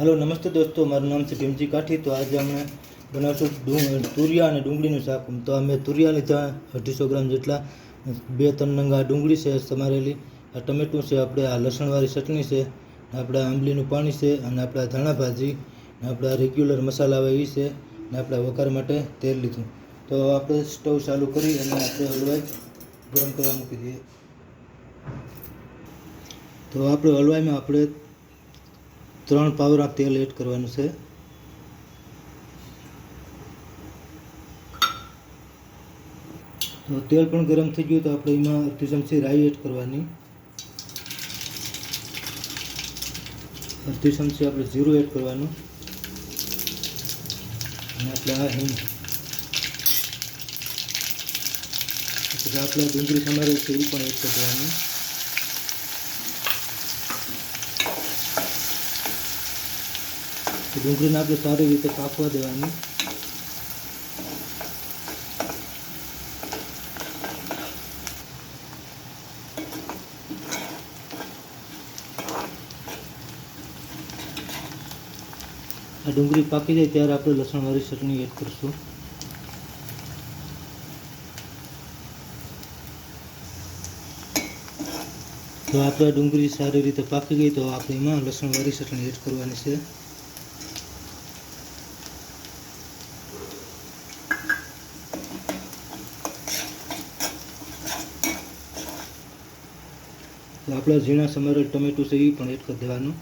હાલો, નમસ્તે દોસ્તો, મારું નામ છે ભીમજી કાઠી. તો આજે અમે બનાવશું તુરિયા અને ડુંગળીનું શાક. તો અમે તુરિયા લીધા અઢીસો ગ્રામ જેટલા. બે, ત્રણ નંગા ડુંગળી છે, સમારેલી. આ ટમેટું છે, આપણે આ લસણવાળી ચટણી છે આપણા આંબલીનું પાણી છે, અને આપણા ધાણા ભાજી, ને આપણા રેગ્યુલર મસાલા આવે એ છે, ને આપણા વઘાર માટે તેલ લીધું. તો આપણે સ્ટવ ચાલુ કરી અને આપણે હલવાઈ ગરમ કરવા મૂકી દઈએ. તો આપણે હલવાઈમાં આપણે ત્રણ પાવરા તેલ એડ કરવાનું છે. તો તેલ પણ ગરમ થઈ ગયું તો આપણે એમાં અડધી ચમચી રાઈ એડ કરવાની. અડધી ચમચી આપણે જીરું એડ કરવાનું. અને આપણે આ હિંગ. પછી આપણે ડુંગળી સમારે છે એ પણ એડ કરી ડુંગળીને આપણે સારી રીતે પાકવા દેવાની. આ ડુંગળી પાકી જાય ત્યારે આપણે લસણવાળી ચટણી એડ કરીશું. તો આપણે ડુંગળી સારી રીતે પાકી ગઈ તો આપણે એમાં લસણવાળી ચટણી એડ કરવાની છે. આપણા ઝીણા સમારેલ ટમેટું છે એ પણ એડ કરી દેવાનું.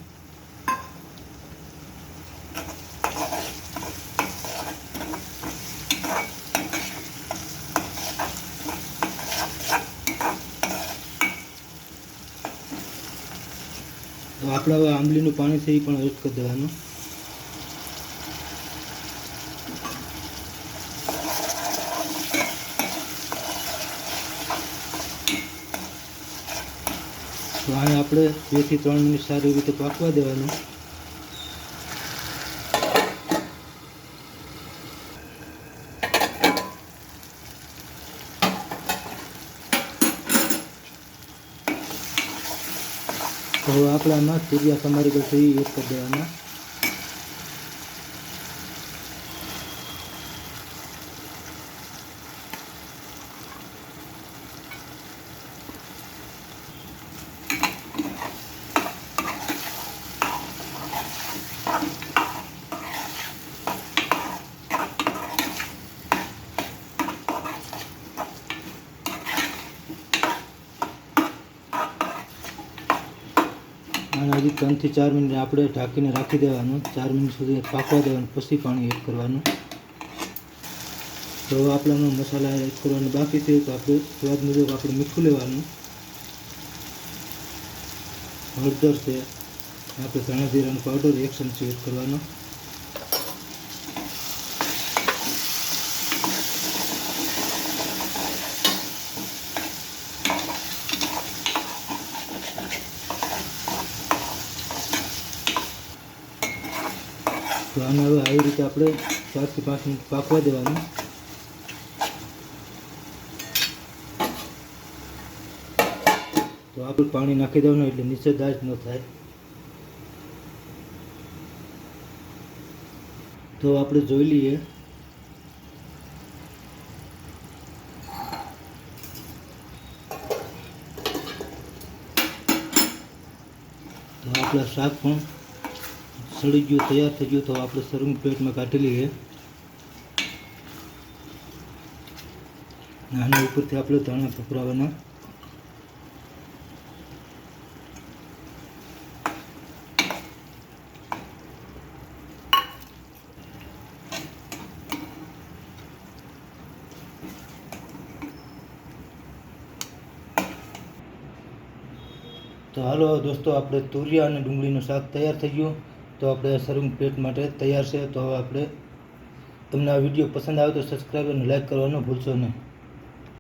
તો આપણા આંબલીનું પાણી છે એ પણ એડ કરી દેવાનું. તો આને આપણે બેથી ત્રણ મિનિટ સારી રીતે પાકવા દેવાનું. તો હવે આપણે આમાં તમારી પાસે એડ કરી દેવાના. અને હજી ત્રણથી ચાર મિનિટ આપણે ઢાંકીને રાખી દેવાનું. ચાર મિનિટ સુધી પાકવા દેવાનું, પછી પાણી એડ કરવાનું. તો આપણાનો મસાલા એડ કરવાનું બાકી છે, તો આપણે સ્વાદ મુજબ આપણે મીઠું લેવાનું. હળદર છે, આપણે ધાણા જીરાનો પાવડર, એક ચમચી એડ કરવાનો. તો આને હવે આવી રીતે આપણે ચારથી પાંચ મિનિટ પાકવા દેવાનું. તો આપણે પાણી નાખી દેવાનું એટલે નીચે દાજ ન થાય. તો આપણે જોઈ લઈએ. તો આપણા શાક પણ સળી ગયું તૈયાર થઈ ગયું, તો આપણે સર્વિંગ પ્લેટમાં કાઢી લઈએ. આના ઉપરથી આપણે ધાણા પકડાવવાના તો હાલો દોસ્તો, આપણે તુરિયા અને ડુંગળીનું શાક તૈયાર થઈ ગયું. તો આપણે સર્વિંગ પ્લેટ માટે તૈયાર છે. તો હવે આપણે તમને આ વીડિયો પસંદ આવે તો સબસ્ક્રાઈબ અને લાઈક કરવાનું ભૂલશો નહીં.